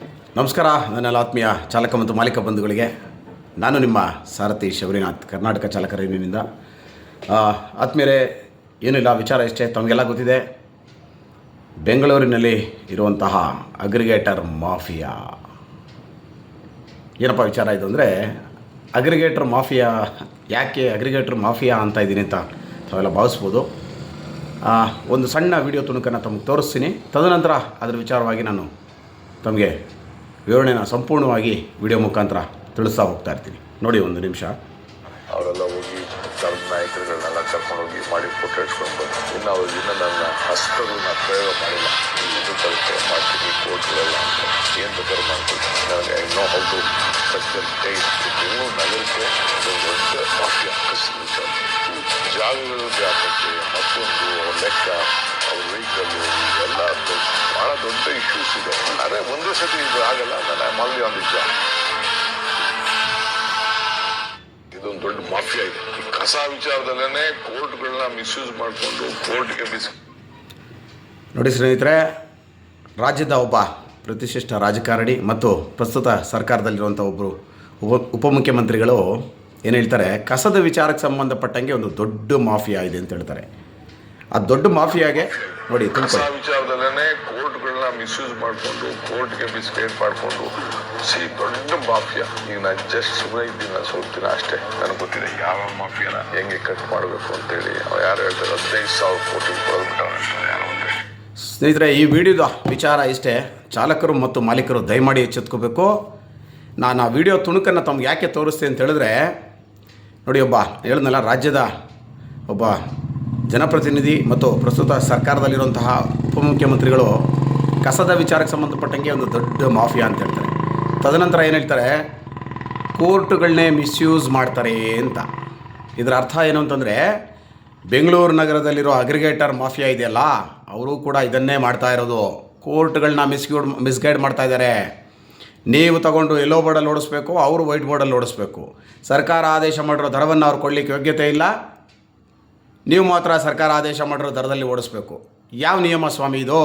ನಮಸ್ಕಾರ, ನನ್ನೆಲ್ಲ ಆತ್ಮೀಯ ಚಾಲಕ ಮತ್ತು ಮಾಲೀಕ ಬಂಧುಗಳಿಗೆ. ನಾನು ನಿಮ್ಮ ಸಾರಥಿ ಶಬರಿನಾಥ್, ಕರ್ನಾಟಕ ಚಾಲಕ ಯೂನಿಯನಿಂದ ಆತ್ಮೀಯರೇ ಏನಿಲ್ಲ ವಿಚಾರ ಇಷ್ಟೇ, ತಮಗೆಲ್ಲ ಗೊತ್ತಿದೆ. ಬೆಂಗಳೂರಿನಲ್ಲಿ ಇರುವಂತಹ ಅಗ್ರಿಗೇಟರ್ ಮಾಫಿಯಾ. ಏನಪ್ಪ ವಿಚಾರ ಇದು ಅಂದರೆ, ಅಗ್ರಿಗೇಟರ್ ಮಾಫಿಯಾ, ಯಾಕೆ ಅಗ್ರಿಗೇಟರ್ ಮಾಫಿಯಾ ಅಂತ ಇದ್ದೀನಿ ಅಂತ ತಾವೆಲ್ಲ ಭಾವಿಸ್ಬೋದು. ಒಂದು ಸಣ್ಣ ವಿಡಿಯೋ ತುಣುಕನ್ನು ತಮಗೆ ತೋರಿಸ್ತೀನಿ. ತದನಂತರ ಅದರ ವಿಚಾರವಾಗಿ ನಾನು ತಮಗೆ ವಿವರಣೆನ ಸಂಪೂರ್ಣವಾಗಿ ವಿಡಿಯೋ ಮುಖಾಂತರ ತಿಳಿಸ್ತಾ ಹೋಗ್ತಾ ಇರ್ತೀನಿ. ನೋಡಿ ಒಂದು ನಿಮಿಷ. ಅವರೆಲ್ಲ ಹೋಗಿ ಧರ್ಮ ನಾಯಕರುಗಳನ್ನೆಲ್ಲ ಕರ್ಕೊಂಡೋಗಿ ಮಾಡಿ ಫೋಟೋ ಬಂದು ಇನ್ನು ಅವ್ರು ಇನ್ನೂ ನನ್ನ ಹಸ್ತಗಳನ್ನ ಪ್ರಯೋಗ ಮಾಡಿಲ್ಲ. ಇದು ಕಲಿತು ಮಾಡ್ತೀನಿ ಕೋರ್ಟ್ಗಳೆಲ್ಲ ಏನು ಬೇಕಾದ್ರೂ ಮಾಡ್ಕೊಳ್ತೀನಿ ನನಗೆ I know how to special taste Bengaluru ನಗರಕ್ಕೆ ಒಂದು ದೊಡ್ಡ ಮಾಫಿಯಾ ಸರ್ ಜಾಗಗಳು ವ್ಯಾಪಕ್ಕೆ ಮತ್ತೊಂದು ಅವ್ರ ಲೆಕ್ಕ, ಅವ್ರ ವೆಹಿಕಲ್ಲು ಎಲ್ಲ ಭಾಳ ದೊಡ್ಡ ಇಶ್ಯೂಸ್ ಇದೆ. ಸತಿ ಆಗಲ್ಲ ನಾನು ಐ ಒಂದು ಜಾಬ್ ಇದೊಂದು ದೊಡ್ಡ ಮಾಫಿಯಾ ಇದೆ. ಈ ಕಸ ವಿಚಾರದಲ್ಲೇ ಕೋರ್ಟ್ಗಳನ್ನ ಮಿಸ್ಯೂಸ್ ಮಾಡಿಕೊಂಡು ಕೋರ್ಟ್ಗೆ ಬಿಸ್ ನೋಡಿ ಸ್ನೇಹಿತರೆ, ರಾಜ್ಯದ ಒಬ್ಬ ಪ್ರತಿಷ್ಠಿತ ರಾಜಕಾರಣಿ ಮತ್ತು ಪ್ರಸ್ತುತ ಸರ್ಕಾರದಲ್ಲಿರುವಂಥ ಒಬ್ಬರು ಉಪ ಉಪಮುಖ್ಯಮಂತ್ರಿಗಳು ಏನು ಹೇಳ್ತಾರೆ, ಕಸದ ವಿಚಾರಕ್ಕೆ ಸಂಬಂಧಪಟ್ಟಂಗೆ ಒಂದು ದೊಡ್ಡ ಮಾಫಿಯಾ ಇದೆ ಅಂತ ಹೇಳ್ತಾರೆ. ಆ ದೊಡ್ಡ ಮಾಫಿಯಾಗೆ ನೋಡಿ ತುಂಬ ವಿಚಾರದಲ್ಲೇ ಕೋರ್ಟ್ಗಳನ್ನ ಮಿಸ್ಯೂಸ್ ಮಾಡಿಕೊಂಡು ಕೋರ್ಟ್ಗೆ ಬಿಸ್ಕೇಟ್ ಮಾಡಿಕೊಂಡು ಸಿ ದೊಡ್ಡ ಮಾಫಿಯಾ. ಈಗ ನಾನು ಜಸ್ಟ್ ಸುಮ್ಮನೆ ಇದ್ದೀನಿ ನಾನು ಸೋಲ್ತೀನಿ ಅಷ್ಟೇ. ನನಗೆ ಗೊತ್ತಿದೆ ಯಾವ ಮಾಫಿಯಾನ ಹೆಂಗೆ ಕಟ್ ಮಾಡಬೇಕು ಅಂತೇಳಿ. ಯಾರು ಹೇಳ್ತಾರೆ ಹದಿನೈದು ಸಾವಿರ ಕೋಟಿ ಕೊಡೋದ್ಬಿಟ್ಟ ಯಾರೋ ಸ್ನೇಹಿತರೆ ಈ ವಿಡಿಯೋದ ವಿಚಾರ ಇಷ್ಟೇ. ಚಾಲಕರು ಮತ್ತು ಮಾಲೀಕರು ದಯಮಾಡಿ ಎಚ್ಚೆತ್ಕೋಬೇಕು. ನಾನು ಆ ವಿಡಿಯೋ ತುಣುಕನ್ನು ತಮ್ಗೆ ಯಾಕೆ ತೋರಿಸ್ತೀನಿ ಅಂತ ಹೇಳಿದ್ರೆ ನೋಡಿ ಒಬ್ಬ ಹೇಳಿದ್ನಲ್ಲ ರಾಜ್ಯದ ಒಬ್ಬ ಜನಪ್ರತಿನಿಧಿ ಮತ್ತು ಪ್ರಸ್ತುತ ಸರ್ಕಾರದಲ್ಲಿರುವಂತಹ ಉಪಮುಖ್ಯಮಂತ್ರಿಗಳು ಕಸದ ವಿಚಾರಕ್ಕೆ ಸಂಬಂಧಪಟ್ಟಂಗೆ ಒಂದು ದೊಡ್ಡ ಮಾಫಿಯಾ ಅಂತ ಹೇಳ್ತಾರೆ. ತದನಂತರ ಏನು ಹೇಳ್ತಾರೆ? ಕೋರ್ಟ್ಗಳನ್ನೇ ಮಿಸ್ಯೂಸ್ ಮಾಡ್ತಾರೆ ಅಂತ. ಇದರ ಅರ್ಥ ಏನು ಅಂತಂದರೆ, ಬೆಂಗಳೂರು ನಗರದಲ್ಲಿರೋ ಅಗ್ರಿಗೇಟರ್ ಮಾಫಿಯಾ ಇದೆಯಲ್ಲ, ಅವರು ಕೂಡ ಇದನ್ನೇ ಮಾಡ್ತಾ ಇರೋದು. ಕೋರ್ಟ್ಗಳನ್ನ ಮಿಸ್ಗೈಡ್ ಮಿಸ್ಗೈಡ್ ಮಾಡ್ತಾ ಇದ್ದಾರೆ. ನೀವು ತಗೊಂಡು ಎಲ್ಲೋ ಬೋರ್ಡಲ್ಲಿ ಓಡಿಸ್ಬೇಕು, ಅವರು ವೈಟ್ ಬೋರ್ಡಲ್ಲಿ ಓಡಿಸ್ಬೇಕು. ಸರ್ಕಾರ ಆದೇಶ ಮಾಡಿರೋ ದರವನ್ನು ಅವ್ರು ಕೊಡಲಿಕ್ಕೆ ಯೋಗ್ಯತೆ ಇಲ್ಲ. ನೀವು ಮಾತ್ರ ಸರ್ಕಾರ ಆದೇಶ ಮಾಡಿರೋ ದರದಲ್ಲಿ ಓಡಿಸ್ಬೇಕು. ಯಾವ ನಿಯಮ ಸ್ವಾಮಿ ಇದು?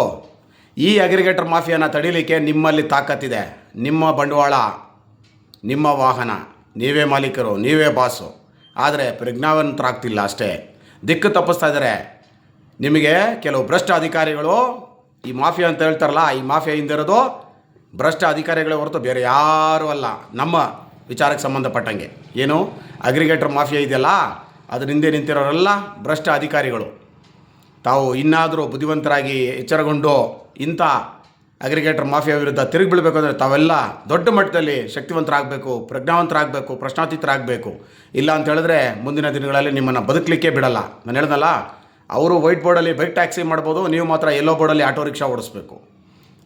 ಈ ಅಗ್ರಿಗೇಟರ್ ಮಾಫಿಯಾನ ತಡೀಲಿಕ್ಕೆ ನಿಮ್ಮಲ್ಲಿ ತಾಕತ್ತಿದೆ. ನಿಮ್ಮ ಬಂಡವಾಳ, ನಿಮ್ಮ ವಾಹನ, ನೀವೇ ಮಾಲೀಕರು, ನೀವೇ ಬಾಸು. ಆದರೆ ಪ್ರಜ್ಞಾವಂತರಾಗ್ತಿಲ್ಲ ಅಷ್ಟೇ. ದಿಕ್ಕು ತಪ್ಪಿಸ್ತಾ ಇದ್ದಾರೆ. ನಿಮಗೆ ಕೆಲವು ಭ್ರಷ್ಟ ಅಧಿಕಾರಿಗಳು ಈ ಮಾಫಿಯಾ ಅಂತ ಹೇಳ್ತಾರಲ್ಲ, ಈ ಮಾಫಿಯಾ ಹಿಂದಿರೋದು ಭ್ರಷ್ಟ ಅಧಿಕಾರಿಗಳೇ ಹೊರತು ಬೇರೆ ಯಾರೂ ಅಲ್ಲ. ನಮ್ಮ ವಿಚಾರಕ್ಕೆ ಸಂಬಂಧಪಟ್ಟಂಗೆ. ಏನು? ಅಗ್ರಿಗೇಟರ್ ಮಾಫಿಯಾ ಇದೆಯಲ್ಲ? ಅದ್ರ ಹಿಂದೆ ನಿಂತಿರೋರೆಲ್ಲ ಭ್ರಷ್ಟ ಅಧಿಕಾರಿಗಳು. ತಾವು ಇನ್ನಾದರೂ ಬುದ್ಧಿವಂತರಾಗಿ ಎಚ್ಚರಗೊಂಡು ಇಂಥ ಅಗ್ರಿಗೇಟರ್ ಮಾಫಿಯಾ ವಿರುದ್ಧ ತಿರುಗಿ ಬೀಳಬೇಕು ಅಂದರೆ ತಾವೆಲ್ಲ ದೊಡ್ಡ ಮಟ್ಟದಲ್ಲಿ ಶಕ್ತಿವಂತರಾಗಬೇಕು, ಪ್ರಜ್ಞಾವಂತರಾಗಬೇಕು, ಪ್ರಶ್ನಾತೀತರಾಗಬೇಕು. ಇಲ್ಲ ಅಂತ ಹೇಳಿದ್ರೆ ಮುಂದಿನ ದಿನಗಳಲ್ಲಿ ನಿಮ್ಮನ್ನು ಬದುಕಲಿಕ್ಕೆ ಬಿಡಲ್ಲ. ನಾನು ಹೇಳ್ದಲ್ಲ, ಅವರು ವೈಟ್ ಬೋರ್ಡಲ್ಲಿ ಬೈಕ್ ಟ್ಯಾಕ್ಸಿ ಮಾಡ್ಬೋದು, ನೀವು ಮಾತ್ರ ಎಲ್ಲೋ ಬೋರ್ಡಲ್ಲಿ ಆಟೋ ರಿಕ್ಷಾ ಓಡಿಸ್ಬೇಕು.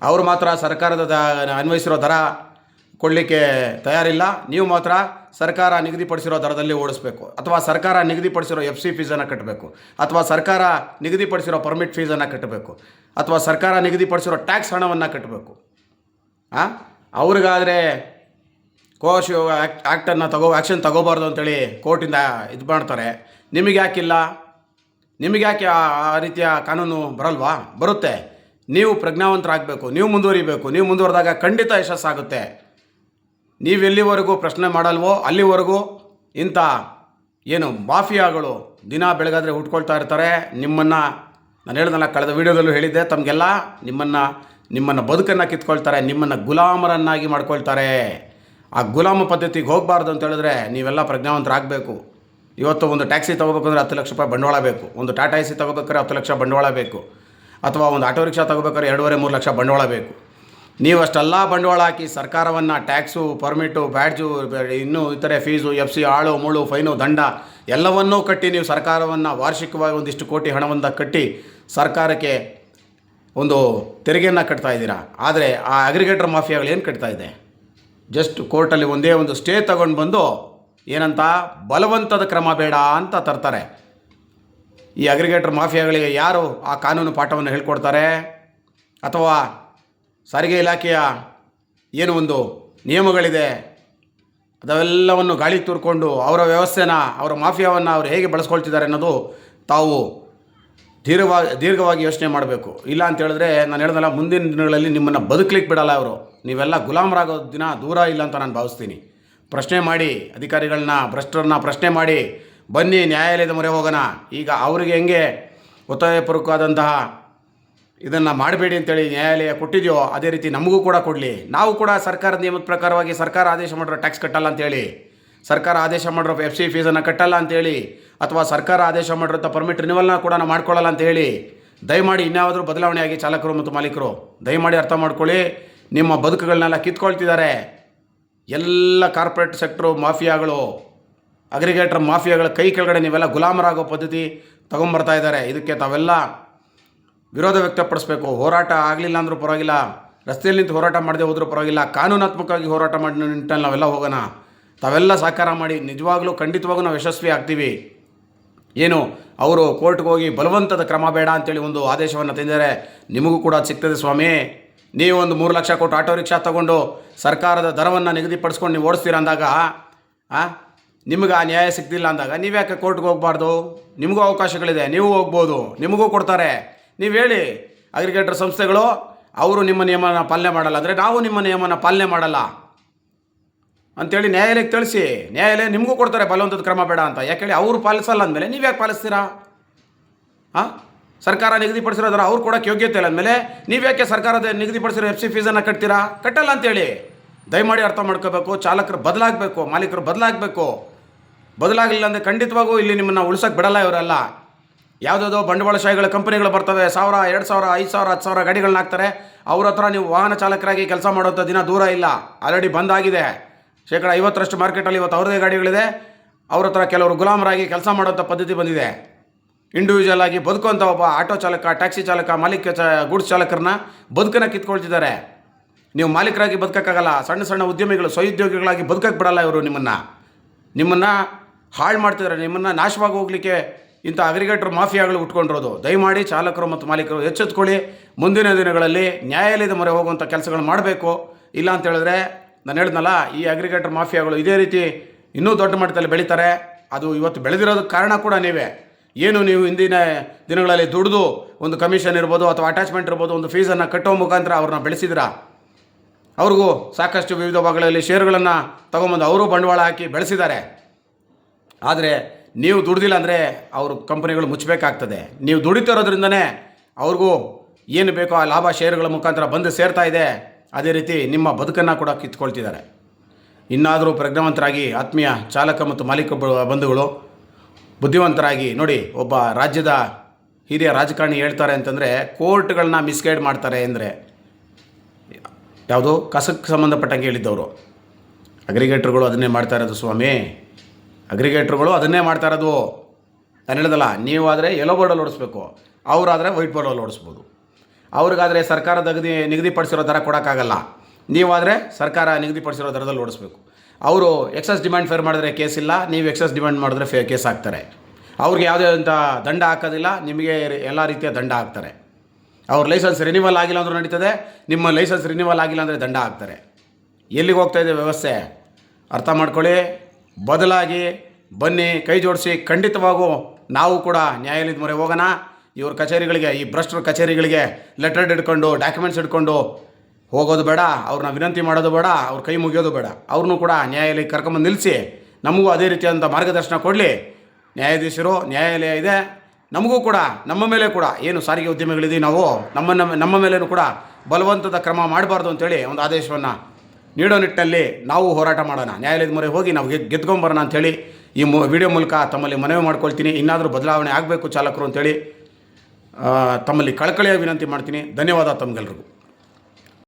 ಅವರು ಮಾತ್ರ ಸರ್ಕಾರದ ದ- ಅನ್ವಯಿಸಿರೋ ದರ ಕೊಡಲಿಕ್ಕೆ ತಯಾರಿಲ್ಲ, ನೀವು ಮಾತ್ರ ಸರ್ಕಾರ ನಿಗದಿಪಡಿಸಿರೋ ದರದಲ್ಲಿ ಓಡಿಸ್ಬೇಕು. ಅಥವಾ ಸರ್ಕಾರ ನಿಗದಿಪಡಿಸಿರೋ ಎಫ್ ಸಿ ಫೀಸನ್ನು ಕಟ್ಟಬೇಕು ಅಥವಾ ಸರ್ಕಾರ ನಿಗದಿಪಡಿಸಿರೋ ಪರ್ಮಿಟ್ ಫೀಸನ್ನು ಕಟ್ಟಬೇಕು ಅಥವಾ ಸರ್ಕಾರ ನಿಗದಿಪಡಿಸಿರೋ ಟ್ಯಾಕ್ಸ್ ಹಣವನ್ನು ಕಟ್ಟಬೇಕು ಹಾಂ ಅವ್ರಿಗಾದರೆ ಕೋಶ ಆ್ಯಕ್ಟ್ ಆ್ಯಕ್ಟನ್ನು ತಗೋ ಆ್ಯಕ್ಷನ್ ತಗೋಬಾರ್ದು ಅಂತೇಳಿ ಕೋರ್ಟಿಂದ ಇದು ಮಾಡ್ತಾರೆ. ನಿಮಗೆ ಯಾಕಿಲ್ಲ? ನಿಮಗೆ ಯಾಕೆ ಆ ರೀತಿಯ ಕಾನೂನು ಬರಲ್ವಾ? ಬರುತ್ತೆ. ನೀವು ಪ್ರಜ್ಞಾವಂತರಾಗಬೇಕು. ನೀವು ಮುಂದುವರಿಬೇಕು. ನೀವು ಮುಂದುವರೆದಾಗ ಖಂಡಿತ ಯಶಸ್ಸಾಗುತ್ತೆ. ನೀವು ಎಲ್ಲಿವರೆಗೂ ಪ್ರಶ್ನೆ ಮಾಡಲ್ವೋ ಅಲ್ಲಿವರೆಗೂ ಇಂಥ ಏನು ಮಾಫಿಯಾಗಳು ದಿನ ಬೆಳಗಾದರೆ ಹುಟ್ಕೊಳ್ತಾ ಇರ್ತಾರೆ, ನಿಮ್ಮನ್ನು ನಾನು ಹೇಳ್ದಲ್ಲ, ಕಳೆದ ವೀಡಿಯೋದಲ್ಲೂ ಹೇಳಿದ್ದೆ, ತಮಗೆಲ್ಲ ನಿಮ್ಮನ್ನು ನಿಮ್ಮನ್ನು ಬದುಕನ್ನು ಕಿತ್ಕೊಳ್ತಾರೆ, ನಿಮ್ಮನ್ನು ಗುಲಾಮರನ್ನಾಗಿ ಮಾಡ್ಕೊಳ್ತಾರೆ. ಆ ಗುಲಾಮ ಪದ್ಧತಿಗೆ ಹೋಗಬಾರ್ದು ಅಂತ ಹೇಳಿದ್ರೆ ನೀವೆಲ್ಲ ಪ್ರಜ್ಞಾವಂತರಾಗಬೇಕು. ಇವತ್ತು ಒಂದು ಟ್ಯಾಕ್ಸಿ ತೊಗೋಬೇಕಂದ್ರೆ ಹತ್ತು ಲಕ್ಷ ರೂಪಾಯಿ ಬಂಡವಾಳ ಬೇಕು. ಒಂದು ಟಾಟಾ ಎ ಸಿ ತೊಗೋಬೇಕಾದ್ರೆ ಹತ್ತು ಲಕ್ಷ ಬಂಡವಾಳ ಬೇಕು. ಅಥವಾ ಒಂದು ಆಟೋ ರಿಕ್ಷಾ ತೊಗೋಬೇಕಾದ್ರೆ ಎರಡೂವರೆ, ಮೂರು ಲಕ್ಷ ಬಂಡವಾಳ ಬೇಕು. ನೀವು ಅಷ್ಟೆಲ್ಲ ಬಂಡವಾಳ ಹಾಕಿ ಸರ್ಕಾರವನ್ನು ಟ್ಯಾಕ್ಸು, ಪರ್ಮಿಟು, ಬ್ಯಾಡ್ಜು, ಇನ್ನೂ ಇತರೆ ಫೀಸು, ಎಫ್ ಸಿ, ಆಳು, ಮುಳು, ಫೈನು, ದಂಡ ಎಲ್ಲವನ್ನೂ ಕಟ್ಟಿ ನೀವು ಸರ್ಕಾರವನ್ನು ವಾರ್ಷಿಕವಾಗಿ ಒಂದಿಷ್ಟು ಕೋಟಿ ಹಣವನ್ನು ಕಟ್ಟಿ ಸರ್ಕಾರಕ್ಕೆ ಒಂದು ತೆರಿಗೆಯನ್ನು ಕಟ್ತಾ ಇದ್ದೀರಾ? ಆದರೆ ಆ ಅಗ್ರಿಗೇಟರ್ ಮಾಫಿಯಾಗಳು ಏನು ಕಟ್ತಾ ಇದೆ? ಜಸ್ಟ್ ಕೋರ್ಟಲ್ಲಿ ಒಂದೇ ಒಂದು ಸ್ಟೇ ತಗೊಂಡು ಬಂದು ಏನಂತ, ಬಲವಂತದ ಕ್ರಮ ಬೇಡ ಅಂತ ತರ್ತಾರೆ. ಈ ಅಗ್ರಿಗೇಟರ್ ಮಾಫಿಯಾಗಳಿಗೆ ಯಾರು ಆ ಕಾನೂನು ಪಾಠವನ್ನು ಹೇಳ್ಕೊಡ್ತಾರೆ? ಅಥವಾ ಸಾರಿಗೆ ಇಲಾಖೆಯ ಏನು ಒಂದು ನಿಯಮಗಳಿದೆ ಅದೆಲ್ಲವನ್ನು ಗಾಳಿ ತೂರ್ಕೊಂಡು ಅವರ ವ್ಯವಸ್ಥೆನ, ಅವರ ಮಾಫಿಯಾವನ್ನು ಅವರು ಹೇಗೆ ಬಳಸ್ಕೊಳ್ತಿದ್ದಾರೆ ಅನ್ನೋದು ತಾವು ದೀರ್ಘವಾಗಿ ದೀರ್ಘವಾಗಿ ಯೋಚನೆ ಮಾಡಬೇಕು. ಇಲ್ಲ ಅಂತ ಹೇಳಿದ್ರೆ ನಾನು ಹೇಳ್ದಲ್ಲ, ಮುಂದಿನ ದಿನಗಳಲ್ಲಿ ನಿಮ್ಮನ್ನು ಬದುಕಲಿಕ್ಕೆ ಬಿಡಲ್ಲ ಅವರು ನೀವೆಲ್ಲ ಗುಲಾಮರಾಗೋ ದಿನ ದೂರ ಇಲ್ಲ ಅಂತ ನಾನು ಭಾವಿಸ್ತೀನಿ. ಪ್ರಶ್ನೆ ಮಾಡಿ, ಅಧಿಕಾರಿಗಳನ್ನ, ಭ್ರಷ್ಟರನ್ನ ಪ್ರಶ್ನೆ ಮಾಡಿ, ಬನ್ನಿ ನ್ಯಾಯಾಲಯದ ಮೊರೆ ಹೋಗೋಣ. ಈಗ ಅವರಿಗೆ ಹೆಂಗೆ ಒತ್ತಾಯಪೂರ್ವಕವಾದಂತಹ ಇದನ್ನು ಮಾಡಬೇಡಿ ಅಂತೇಳಿ ನ್ಯಾಯಾಲಯ ಕೊಟ್ಟಿದೆಯೋ, ಅದೇ ರೀತಿ ನಮಗೂ ಕೂಡ ಕೊಡಲಿ. ನಾವು ಕೂಡ ಸರ್ಕಾರದ ನಿಯಮದ ಪ್ರಕಾರವಾಗಿ ಸರ್ಕಾರ ಆದೇಶ ಮಾಡಿರೋ ಟ್ಯಾಕ್ಸ್ ಕಟ್ಟಲ್ಲ ಅಂತೇಳಿ. ಸರ್ಕಾರ ಆದೇಶ ಮಾಡಿರೋ ಎಫ್ ಸಿ ಫೀಸನ್ನು ಕಟ್ಟಲ್ಲ ಅಂತೇಳಿ, ಅಥವಾ ಸರ್ಕಾರ ಆದೇಶ ಮಾಡಿರೋ ಪರ್ಮಿಟ್ ರಿನಿವಲ್ನ ಕೂಡ ನಾವು ಮಾಡ್ಕೊಳ್ಳಲ್ಲ ಅಂತೇಳಿ. ದಯಮಾಡಿ ಇನ್ಯಾವುದಾದ್ರೂ ಬದಲಾವಣೆ ಆಗಿ ಚಾಲಕರು ಮತ್ತು ಮಾಲೀಕರು, ದಯಮಾಡಿ ಅರ್ಥ ಮಾಡ್ಕೊಳ್ಳಿ. ನಿಮ್ಮ ಬದುಕುಗಳನ್ನೆಲ್ಲ ಕಿತ್ಕೊಳ್ತಿದ್ದಾರೆ. ಎಲ್ಲ ಕಾರ್ಪೊರೇಟ್ ಸೆಕ್ಟ್ರು ಮಾಫಿಯಾಗಳು ಅಗ್ರಿಗೇಟರ್ ಮಾಫಿಯಾಗಳ ಕೈ ಕೆಳಗಡೆ ನೀವೆಲ್ಲ ಗುಲಾಮರಾಗೋ ಪದ್ಧತಿ ತೊಗೊಂಬರ್ತಾ ಇದ್ದಾರೆ. ಇದಕ್ಕೆ ತಾವೆಲ್ಲ ವಿರೋಧ ವ್ಯಕ್ತಪಡಿಸಬೇಕು. ಹೋರಾಟ ಆಗಲಿಲ್ಲ ಅಂದರೂ ಪರವಾಗಿಲ್ಲ. ರಸ್ತೆಯಲ್ಲಿ ನಿಂತು ಹೋರಾಟ ಮಾಡದೆ ಹೋದರೂ ಪರವಾಗಿಲ್ಲ. ಕಾನೂನಾತ್ಮಕವಾಗಿ ಹೋರಾಟ ಮಾಡಿ ನಿಂತಲ್ಲಿ ನಾವೆಲ್ಲ ಹೋಗೋಣ. ತಾವೆಲ್ಲ ಸಹಕಾರ ಮಾಡಿ. ನಿಜವಾಗ್ಲೂ ಖಂಡಿತವಾಗೂ ನಾವು ಯಶಸ್ವಿ ಆಗ್ತೀವಿ. ಏನು? ಅವರು ಕೋರ್ಟ್ಗೆ ಹೋಗಿ ಬಲವಂತದ ಕ್ರಮ ಬೇಡ ಅಂತೇಳಿ ಒಂದು ಆದೇಶವನ್ನು ತಂದಿದ್ದಾರೆ. ನಿಮಗೂ ಕೂಡ ಅದು ಸಿಗ್ತದೆ ಸ್ವಾಮಿ. ನೀವು ಒಂದು ಮೂರು ಲಕ್ಷ ಕೊಟ್ಟು ಆಟೋ ರಿಕ್ಷಾ ತಗೊಂಡು ಸರ್ಕಾರದ ದರವನ್ನು ನಿಗದಿಪಡಿಸ್ಕೊಂಡು ನೀವು ಓಡಿಸ್ತೀರ ಅಂದಾಗ? ನಿಮಗೆ ಆ ನ್ಯಾಯ ಸಿಗ್ತಿಲ್ಲ ಅಂದಾಗ ನೀವ್ಯಾಕೆ ಕೋರ್ಟ್ಗೆ ಹೋಗಬಾರ್ದು? ನಿಮಗೂ ಅವಕಾಶಗಳಿದೆ. ನೀವು ಹೋಗ್ಬೋದು. ನಿಮಗೂ ಕೊಡ್ತಾರೆ. ನೀವು ಹೇಳಿ ಅಗ್ರಿಗೇಟರ್ ಸಂಸ್ಥೆಗಳು, ಅವರು ನಿಮ್ಮ ನಿಯಮನ ಪಾಲನೆ ಮಾಡಲ್ಲ. ಅಂದರೆ ನಾವು ನಿಮ್ಮ ನಿಯಮನ ಪಾಲನೆ ಮಾಡಲ್ಲ. ಅಂತೇಳಿ ನ್ಯಾಯಾಲಯಕ್ಕೆ ತಿಳಿಸಿ, ನ್ಯಾಯಾಲಯ ನಿಮಗೂ ಕೊಡ್ತಾರೆ ಬಲವಂತದ ಕ್ರಮ ಬೇಡ ಅಂತ. ಯಾಕೇಳಿ ಅವರು ಪಾಲಿಸಲ್ಲ ಅಂದಮೇಲೆ ನೀವು ಯಾಕೆ ಪಾಲಿಸ್ತೀರಾ? ಹಾಂ? ಸರ್ಕಾರ ನಿಗದಿಪಡಿಸಿರೋದ್ರ ಅವ್ರು ಕೊಡೋಕ್ಕೆ ಯೋಗ್ಯತೆ ಇಲ್ಲ ಅಂದಮೇಲೆ ನೀವು ಯಾಕೆ ಸರ್ಕಾರದ ನಿಗದಿಪಡಿಸಿರೋ ಎಫ್ ಸಿ ಫೀಸನ್ನು ಕಟ್ತೀರಾ? ಕಟ್ಟಲ್ಲ ಅಂತೇಳಿ. ದಯಮಾಡಿ ಅರ್ಥ ಮಾಡ್ಕೋಬೇಕು, ಚಾಲಕರು ಬದಲಾಗಬೇಕು, ಮಾಲೀಕರು ಬದಲಾಗಬೇಕು. ಬದಲಾಗಲಿಲ್ಲ ಅಂದರೆ ಖಂಡಿತವಾಗೂ ಇಲ್ಲಿ ನಿಮ್ಮನ್ನು ಉಳಿಸೋಕೆ ಬಿಡಲ್ಲ ಇವರೆಲ್ಲ. ಯಾವುದಾದೋ ಬಂಡವಾಳಶಾಹಿಗಳ ಕಂಪನಿಗಳು ಬರ್ತವೆ, ಸಾವಿರ, ಎರಡು ಸಾವಿರ, ಐದು ಸಾವಿರ, ಹತ್ತು ಸಾವಿರ ಗಾಡಿಗಳನ್ನ ಹಾಕ್ತಾರೆ. ಅವ್ರ ಹತ್ರ ನೀವು ವಾಹನ ಚಾಲಕರಾಗಿ ಕೆಲಸ ಮಾಡೋಂಥ ದಿನ ದೂರ ಇಲ್ಲ. ಆಲ್ರೆಡಿ ಬಂದಾಗಿದೆ. ಶೇಕಡ ಐವತ್ತರಷ್ಟು ಮಾರ್ಕೆಟಲ್ಲಿ ಇವತ್ತು ಅವ್ರದೇ ಗಾಡಿಗಳಿದೆ. ಅವ್ರ ಹತ್ರ ಕೆಲವರು ಗುಲಾಮರಾಗಿ ಕೆಲಸ ಮಾಡೋಂಥ ಪದ್ಧತಿ ಬಂದಿದೆ. ಇಂಡಿವಿಜುವಲ್ ಆಗಿ ಬದುಕುವಂಥ ಒಬ್ಬ ಆಟೋ ಚಾಲಕ, ಟ್ಯಾಕ್ಸಿ ಚಾಲಕ ಮಾಲೀಕ ಚ, ಗೂಡ್ಸ್ ಚಾಲಕರನ್ನ ಬದುಕನ್ನು ಕಿತ್ಕೊಳ್ತಿದ್ದಾರೆ. ನೀವು ಮಾಲೀಕರಾಗಿ ಬದುಕೋಕ್ಕಾಗಲ್ಲ, ಸಣ್ಣ ಸಣ್ಣ ಉದ್ಯಮಿಗಳು, ಸ್ವಉದ್ಯೋಗಿಗಳಾಗಿ ಬದುಕಕ್ಕೆ ಬಿಡಲ್ಲ ಇವರು ನಿಮ್ಮನ್ನು. ನಿಮ್ಮನ್ನು ಹಾಳು ಮಾಡ್ತಿದ್ದಾರೆ, ನಿಮ್ಮನ್ನು ನಾಶವಾಗಿ ಹೋಗಲಿಕ್ಕೆ ಇಂಥ ಅಗ್ರಿಗೇಟರ್ ಮಾಫಿಯಾಗಳು ಉಟ್ಕೊಂಡಿರೋದು. ದಯಮಾಡಿ ಚಾಲಕರು ಮತ್ತು ಮಾಲೀಕರು ಎಚ್ಚೆತ್ಕೊಳ್ಳಿ. ಮುಂದಿನ ದಿನಗಳಲ್ಲಿ ನ್ಯಾಯಾಲಯದ ಮೊರೆ ಹೋಗುವಂಥ ಕೆಲಸಗಳು ಮಾಡಬೇಕು. ಇಲ್ಲ ಅಂತ ಹೇಳಿದ್ರೆ ನಾನು ಹೇಳಿದ್ನಲ್ಲ, ಈ ಅಗ್ರಿಗೇಟರ್ ಮಾಫಿಯಾಗಳು ಇದೇ ರೀತಿ ಇನ್ನೂ ದೊಡ್ಡ ಮಟ್ಟದಲ್ಲಿ ಬೆಳೀತಾರೆ. ಅದು ಇವತ್ತು ಬೆಳೆದಿರೋದಕ್ಕೆ ಕಾರಣ ಕೂಡ ನೀವೇ. ಏನು ನೀವು ಹಿಂದಿನ ದಿನಗಳಲ್ಲಿ ದುಡಿದು ಒಂದು ಕಮಿಷನ್ ಇರ್ಬೋದು ಅಥವಾ ಅಟ್ಯಾಚ್ಮೆಂಟ್ ಇರ್ಬೋದು, ಒಂದು ಫೀಸನ್ನು ಕಟ್ಟೋ ಮುಖಾಂತರ ಅವ್ರನ್ನ ಬೆಳೆಸಿದ್ರ? ಅವ್ರಿಗೂ ಸಾಕಷ್ಟು ವಿವಿಧ ಭಾಗಗಳಲ್ಲಿ ಷೇರುಗಳನ್ನು ತಗೊಂಬಂದು ಅವರು ಬಂಡವಾಳ ಹಾಕಿ ಬೆಳೆಸಿದ್ದಾರೆ. ಆದರೆ ನೀವು ದುಡ್ದಿಲ್ಲ ಅಂದರೆ ಅವರು ಕಂಪನಿಗಳು ಮುಚ್ಚಬೇಕಾಗ್ತದೆ. ನೀವು ದುಡಿತಿರೋದ್ರಿಂದನೇ ಅವ್ರಿಗೂ ಏನು ಬೇಕೋ ಆ ಲಾಭ ಷೇರುಗಳ ಮುಖಾಂತರ ಬಂದು ಸೇರ್ತಾ ಇದೆ. ಅದೇ ರೀತಿ ನಿಮ್ಮ ಬದುಕನ್ನು ಕೂಡ ಕಿತ್ಕೊಳ್ತಿದ್ದಾರೆ. ಇನ್ನಾದರೂ ಪ್ರಜ್ಞಾವಂತರಾಗಿ ಆತ್ಮೀಯ ಚಾಲಕ ಮತ್ತು ಮಾಲೀಕ ಬಂಧುಗಳು ಬುದ್ಧಿವಂತರಾಗಿ ನೋಡಿ ಒಬ್ಬ ರಾಜ್ಯದ ಹಿರಿಯ ರಾಜಕಾರಣಿ ಹೇಳ್ತಾರೆ ಅಂತಂದರೆ ಕೋರ್ಟ್ಗಳನ್ನ ಮಿಸ್ಗೈಡ್ ಮಾಡ್ತಾರೆ ಅಂದರೆ ಯಾವುದು ಕಸಕ್ಕೆ ಸಂಬಂಧಪಟ್ಟಂಗೆ ಹೇಳಿದ್ದವರು. ಅಗ್ರಿಗೇಟ್ರುಗಳು ಅದನ್ನೇ ಮಾಡ್ತಾ ಇರೋದು ಸ್ವಾಮಿ. ಅಗ್ರಿಗೇಟ್ರುಗಳು ಅದನ್ನೇ ಮಾಡ್ತಾ ಇರೋದು. ನಾನು ಹೇಳಿದಲ್ಲ ನೀವಾದರೆ ಯೆಲ್ಲೋ ಬೋರ್ಡಲ್ಲಿ ಓಡಿಸ್ಬೇಕು. ಅವರಾದರೆ ವೈಟ್ ಬೋರ್ಡಲ್ಲಿ ಓಡಿಸ್ಬೋದು. ಅವ್ರಿಗಾದರೆ ಸರ್ಕಾರ ನಿಗದಿ ನಿಗದಿಪಡಿಸಿರೋ ದರ ಕೊಡೋಕ್ಕಾಗಲ್ಲ. ನೀವಾದರೆ ಸರ್ಕಾರ ನಿಗದಿಪಡಿಸಿರೋ ದರದಲ್ಲಿ ಓಡಿಸ್ಬೇಕು. ಅವರು ಎಕ್ಸಸ್ ಡಿಮ್ಯಾಂಡ್ ಫೇರ್ ಮಾಡಿದ್ರೆ ಕೇಸ್ ಇಲ್ಲ, ನೀವು ಎಕ್ಸಸ್ ಡಿಮ್ಯಾಂಡ್ ಮಾಡಿದ್ರೆ ಫೇ ಕೇಸ್ ಹಾಕ್ತಾರೆ. ಅವ್ರಿಗೆ ಯಾವುದೇ ಅಂತ ದಂಡ ಹಾಕೋದಿಲ್ಲ, ನಿಮಗೆ ಎಲ್ಲ ರೀತಿಯ ದಂಡ ಹಾಕ್ತಾರೆ. ಅವ್ರ ಲೈಸೆನ್ಸ್ ರಿನಿವಲ್ ಆಗಿಲ್ಲ ಅಂದ್ರೂ ನಡೀತದೆ, ನಿಮ್ಮ ಲೈಸೆನ್ಸ್ ರಿನಿವಲ್ ಆಗಿಲ್ಲ ಅಂದರೆ ದಂಡ ಹಾಕ್ತಾರೆ. ಎಲ್ಲಿಗೆ ಹೋಗ್ತಾ ಇದೆ ವ್ಯವಸ್ಥೆ? ಅರ್ಥ ಮಾಡ್ಕೊಳ್ಳಿ. ಬದಲಾಗಿ ಬನ್ನಿ, ಕೈ ಜೋಡಿಸಿ, ಖಂಡಿತವಾಗೂ ನಾವು ಕೂಡ ನ್ಯಾಯಾಲಯದ ಮೊರೆ ಹೋಗೋಣ. ಇವ್ರ ಕಚೇರಿಗಳಿಗೆ, ಈ ಭ್ರಷ್ಟರ ಕಚೇರಿಗಳಿಗೆ ಲೆಟರ್ ಹಿಡ್ಕೊಂಡು ಡಾಕ್ಯುಮೆಂಟ್ಸ್ ಹಿಡ್ಕೊಂಡು ಹೋಗೋದು ಬೇಡ, ಅವ್ರನ್ನ ವಿನಂತಿ ಮಾಡೋದು ಬೇಡ, ಅವ್ರ ಕೈ ಮುಗಿಯೋದು ಬೇಡ. ಅವ್ರನ್ನೂ ಕೂಡ ನ್ಯಾಯಾಲಯಕ್ಕೆ ಕರ್ಕೊಂಬಂದು ನಿಲ್ಲಿಸಿ ನಮಗೂ ಅದೇ ರೀತಿಯಾದಂಥ ಮಾರ್ಗದರ್ಶನ ಕೊಡಲಿ. ನ್ಯಾಯಾಧೀಶರು, ನ್ಯಾಯಾಲಯ ಇದೆ. ನಮಗೂ ಕೂಡ, ನಮ್ಮ ಮೇಲೆ ಕೂಡ ಏನು ಸಾರಿಗೆ ಉದ್ಯಮಿಗಳಿದ್ದೀವಿ ನಾವು, ನಮ್ಮ ನಮ್ಮ ಮೇಲೇನೂ ಕೂಡ ಬಲವಂತದ ಕ್ರಮ ಮಾಡಬಾರ್ದು ಅಂತೇಳಿ ಒಂದು ಆದೇಶವನ್ನು ನೀಡೋ ನಿಟ್ಟಲ್ಲಿ ನಾವು ಹೋರಾಟ ಮಾಡೋಣ. ನ್ಯಾಯಾಲಯದ ಮೊರೆ ಹೋಗಿ ನಾವು ಗೆದ್ ಗೆದ್ಕೊಂಬರೋಣ ಅಂಥೇಳಿ ಈ ಮು, ವಿಡಿಯೋ ಮೂಲಕ ತಮ್ಮಲ್ಲಿ ಮನವಿ ಮಾಡ್ಕೊಳ್ತೀನಿ. ಇನ್ನಾದರೂ ಬದಲಾವಣೆ ಆಗಬೇಕು ಚಾಲಕರು ಅಂತೇಳಿ ತಮ್ಮಲ್ಲಿ ಕಳಕಳಿಯ ವಿನಂತಿ ಮಾಡ್ತೀನಿ. ಧನ್ಯವಾದ ತಮಗೆಲ್ರಿಗೂ